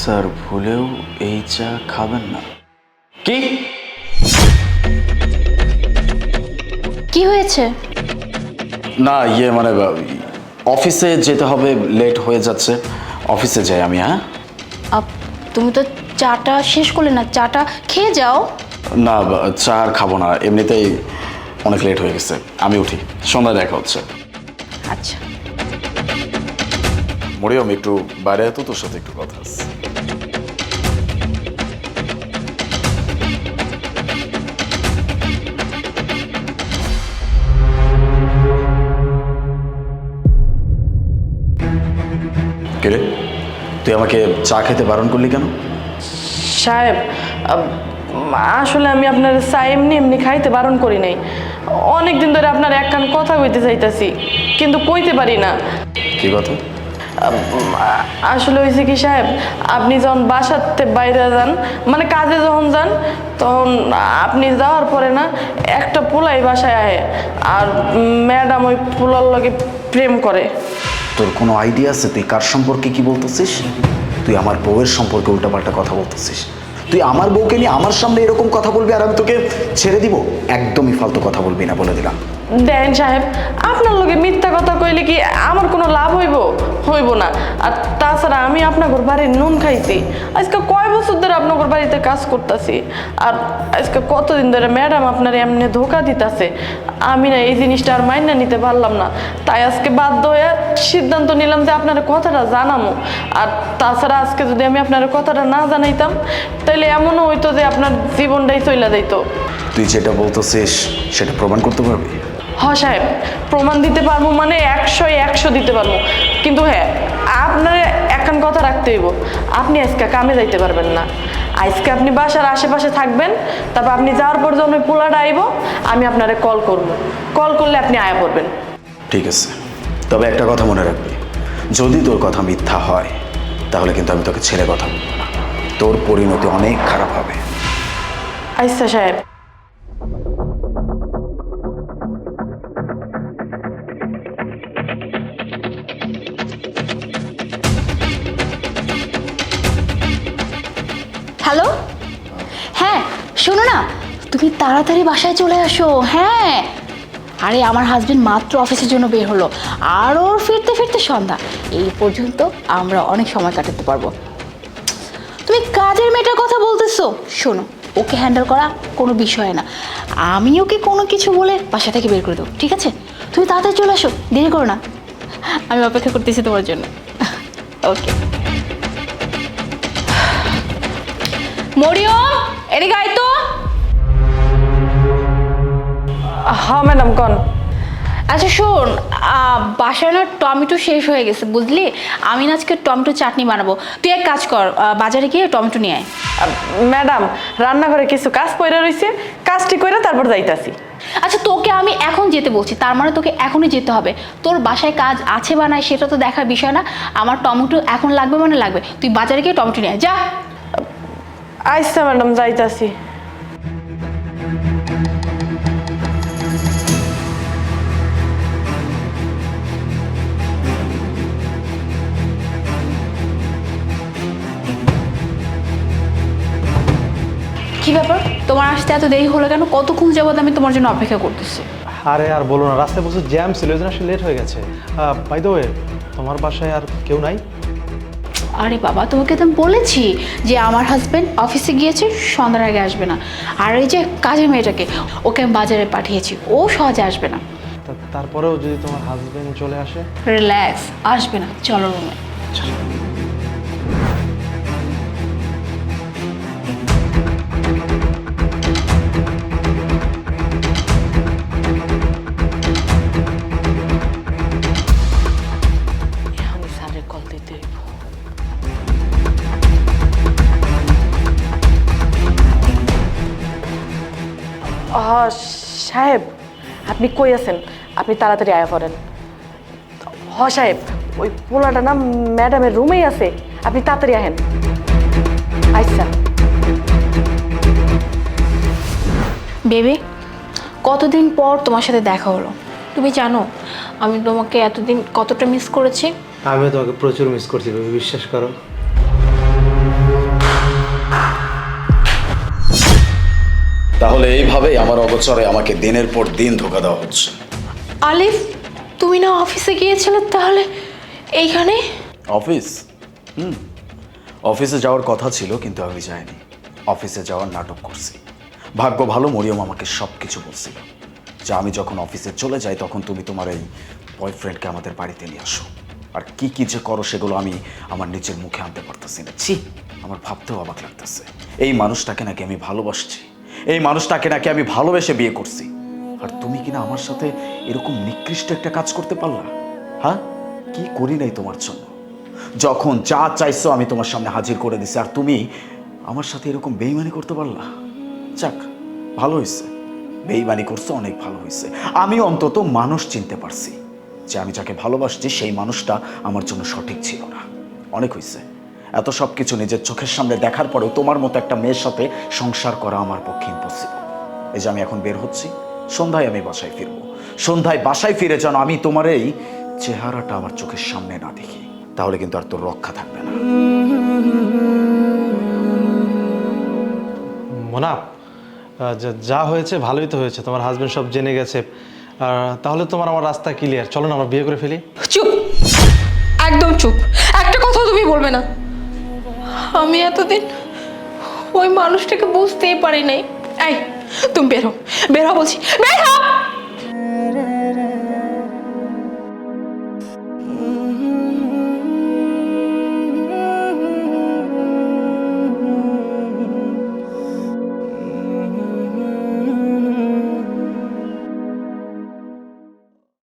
Sir ভুলেও এই চা খাবেন না। কি? কি হয়েছে? না ইয়ে মানে অফিসে যেতে হবে লেট হয়ে যাচ্ছে। অফিসে যাই আমি হ্যাঁ? তুমি তো চাটা শেষ করলে না চাটা খেয়ে যাও। না চা আর খাব না। এমনিতেই অনেক লেট হয়ে গেছে। আমি উঠি। সন্ধ্যায় দেখা হচ্ছে। আচ্ছা। মরিয়ম একটু বাইরে তো তোর সাথে একটু কথা আছে। কে তুই আমাকে চা খেতে বারণ করলি কেন? সাহেব আসলে আমি আপনার চা এমনি এমনি খাইতে বারণ করি নাই। অনেক দিন ধরে আপনার এক কান কথা কইতে চাইতাছি কিন্তু কইতে পারি না। কি কথা? আসলে হয়েছে কি সাহেব আপনি যখন বাসাতে বাইরে যান মানে কাজে যখন যান তখন আপনি যাওয়ার পরে না একটা পোলাই বাসায় আহে আর ম্যাডাম ওই পোলার লগে প্রেম করে। তোর কোনো আইডিয়া আছে? তুই কার সম্পর্কে কি বলতেছিস? তুই আমার বউয়ের সম্পর্কে উল্টাপাল্টা কথা বলতেছিস। তুই আমার বউকে নিয়ে আমার সামনে এরকম কথা বলবি আর আমি তোকে ছেড়ে দিব? একদমই ফালতু কথা বলবি না বলে দিলাম। দেন সাহেব, আপনার লগে মিথ্যা কথা কইলে কি আমার কোনো লাভ হইব? হইব না। আর তাছাড়া আমি আপনার বাড়ির নুন খাইছি। আজকে কয় বছর ধরে আপনার বাড়িতে কাজ করতেছি? আর আজকে কতদিন ধরে ম্যাডাম আপনার এমনি ধোকা দিতেছে? আমি না এই জিনিসটা আর মাইনা নিতে পারলাম না। তাই আজকে বাধ্য হয়ে সিদ্ধান্ত নিলাম যে আপনার কথাটা জানামো। আর তাছাড়া আজকে যদি আমি আপনার কথাটা না জানাইতাম তাহলে এমনও হইতো যে আপনার জীবনটাই চইলা যাইতো। তুই যেটা বলতেছিস, সেটা প্রমাণ করতে পারবি? হ সাহেব প্রমাণ দিতে পারব মানে একশো একশো দিতে পারব। কিন্তু হ্যাঁ আপনার এখন কথা রাখতে হইব। আপনি আজকে কামে যাইতে পারবেন না। আজকে আপনি বাসার আশেপাশে থাকবেন তারপর আপনি যাওয়ার পর যখন ওই পোলাটা আইব আমি আপনারে কল করব। কল করলে আপনি আয়া পড়বেন। ঠিক আছে। তবে একটা কথা মনে রাখবি। যদি তোর কথা মিথ্যা হয় তাহলে কিন্তু আমি তোকে ছেড়ে কথা বলব না। তোর পরিণতি অনেক খারাপ হবে। আচ্ছা সাহেব। হ্যালো? হ্যাঁ শোনো না, তুমি তাড়াতাড়ি বাসায় চলে আসো হ্যাঁ। আরে, আমার হাজবেন্ড মাত্র অফিসের জন্য বের হলো, আর ওর ফিরতে ফিরতে সন্ধ্যা। এই পর্যন্ত আমরা অনেক সময় কাটাতে পারব। তুমি কাজের মেয়েটার কথা বলতেছো? শোনো, ওকে হ্যান্ডেল করা কোনো বিষয় না। আমি ওকে কোনো কিছু বলে বাসা থেকে বের করে দেবো, ঠিক আছে? তুমি তাড়াতাড়ি চলে আসো, দেরি করো না। আমি অপেক্ষা করতেছি তোমার জন্য। ওকে মরিয়ম এদিকে আয় তো। হ্যাঁ ম্যাডাম কন? আচ্ছা শোন বাসায় না টমেটো শেষ হয়ে গেছে বুঝলি? আমি না আজকে টমেটো চাটনি বানাবো। তুই এক কাজ কর বাজারে গিয়ে টমেটো নিয়ে আয়। ম্যাডাম রান্নাঘরে কিছু কাজ পড়ে রয়েছে কাজটি করে তারপর যাইতাছি। আচ্ছা তোকে আমি এখন যেতে বলছি তার মানে তোকে এখনই যেতে হবে। তোর বাসায় কাজ আছে বা নাই সেটা তো দেখার বিষয় না। আমার টমেটো এখন লাগবে মানে লাগবে। তুই বাজারে গিয়ে টমেটো নিয়ে আয় যা। আচ্ছা ম্যাডাম যাইতাছি। কি ব্যাপার? তোমার আসতে এত দেরি হলো কেন? কতক্ষণ যাবত আমি তোমার জন্য অপেক্ষা করতেছি? আরে আর বলো না রাস্তায় প্রচুর জ্যাম ছিল ওই জন্য আসলে লেট হয়ে গেছে। বাই দ্য ওয়ে তোমার বাসায় আর কেউ নাই? আরে বাবা তোমাকে তো আমি বলেছি যে আমার হাজব্যান্ড অফিসে গিয়েছে সন্ধ্যার আগে আসবে না। আর এই যে কাজের মেয়েটাকে ওকে আমি বাজারে পাঠিয়েছি ও সহজে আসবে না। তারপরেও যদি তোমার হাজব্যান্ড চলে আসে? রিল্যাক্স আসবে না চলো রুমে এখন সাহেব আপনি কই আছেন? আপনি তাড়াতাড়ি আয়া পড়েন। হ সাহেব ওই পোলাটা না ম্যাডামের রুমেই আছে। আপনি তাড়াতাড়ি আহেন। আচ্ছা। বেবি কতদিন পর তোমার সাথে দেখা হলো? তুমি জানো আমি তোমাকে এতদিন কতটা মিস করেছি? আমিও তোমাকে প্রচুর মিস করছি বেবি বিশ্বাস করো। তাহলে এইভাবেই আমার অগোচরে আমাকে দিনের পর দিন ধোকা দেওয়া হচ্ছে। আলিফ তুমি না অফিসে গিয়েছিলে তাহলে এইখানে? অফিস? হুম। অফিসে যাওয়ার কথা ছিল কিন্তু আমি যাইনি। অফিসে যাওয়ার নাটক করছি। ভাগ্য ভালো মরিয়ম আমাকে সব কিছু বলছিল। যে আমি যখন অফিসে চলে যাই তখন তুমি তোমার এই বয়ফ্রেন্ডকে আমাদের বাড়িতে নিয়ে আসো। আর কি কি যে করো সেগুলো আমি আমার নিজের মুখে আনতে পারতেছি না। ছি আমার ভাবতেও অবাক লাগতেছে। এই মানুষটাকে নাকি আমি ভালোবাসছি। এই মানুষটাকে নাকি আমি ভালোবেসে বিয়ে করছি। আর তুমি কিনা আমার সাথে এরকম নিকৃষ্ট একটা কাজ করতে পারলা? হ্যাঁ? কি করি নাই তোমার জন্য? যখন যা চাইছো আমি তোমার সামনে হাজির করে দিছি, আর তুমি আমার সাথে এরকম বেইমানি করতে পারলা? যাক, ভালো হয়েছে বেইমানি করছ, অনেক ভালো হয়েছে আমি অন্তত মানুষ চিনতে পারছি যে আমি যাকে ভালোবাসছি, সেই মানুষটা আমার জন্য সঠিক ছিল না। অনেক হয়েছে এত সব কিছু নিজের চোখের সামনে দেখার পরেও তোমার মতো একটা মেয়ের সাথে সংসার করা আমার পক্ষে ইম্পসিবল এই যে আমি এখন বের হচ্ছি সন্ধ্যায় আমি বাসায় ফিরবো। সন্ধ্যায় বাসায় ফিরে যেন আমি তোমার এই চেহারাটা আমার চোখের সামনে না দেখি তাহলে কিন্তু আর তোর রক্ষা থাকবে না। মোনা যা- যা হয়েছে ভালোই তো হয়েছে তোমার হাজবেন্ড সব জেনে গেছে। আর তাহলে তোমার আমার রাস্তা ক্লিয়ার চলো না আমরা বিয়ে করে ফেলি। চুপ! একদম চুপ! একটা কথা তুমি বলবে না। আমি এতদিন ওই মানুষটাকে বুঝতেই পারি নাই। এই তুমি বেরো বেরো বলছি। বের